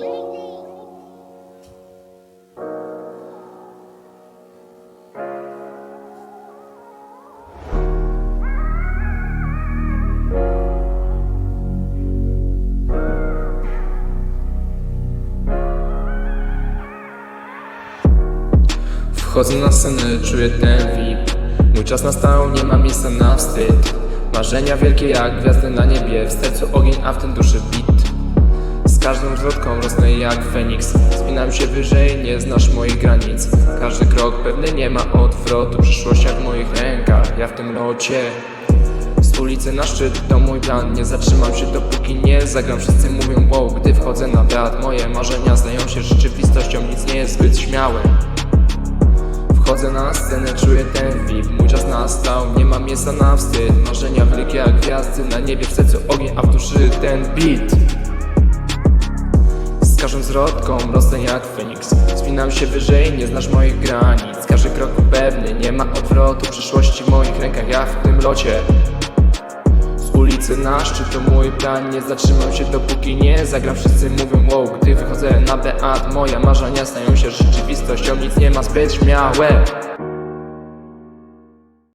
Wchodzę na scenę, czuję ten VIP. Mój czas nastał, nie ma miejsca na wstyd. Marzenia wielkie jak gwiazdy na niebie. W sercu ogień, a w tym duszy bit Zwrotką rosnę jak Feniks. Spinam się wyżej, nie znasz moich granic. Każdy krok pewny nie ma odwrotu. Przyszłość jak w moich rękach, ja w tym locie. Z ulicy na szczyt to mój plan. Nie zatrzymam się dopóki nie zagram. Wszyscy mówią wow, gdy wchodzę na wiatr. Moje marzenia stają się rzeczywistością. Nic nie jest zbyt śmiałe. Wchodzę na scenę, czuję ten VIP. Mój czas nastał, nie ma miejsca na wstyd. Marzenia wielkie jak gwiazdy. Na niebie w sercu ogień, a w duszy ten beat rosnę jak Feniks. Spinam się wyżej, nie znasz moich granic. Każdy krok pewny, nie ma odwrotu. Przyszłości w moich rękach, ja w tym locie. Z ulicy na szczyt to mój plan. Nie zatrzymam się dopóki nie zagram. Wszyscy mówią wow, gdy wychodzę na beat Moje marzenia stają się rzeczywistością. Nic nie ma zbyt śmiałe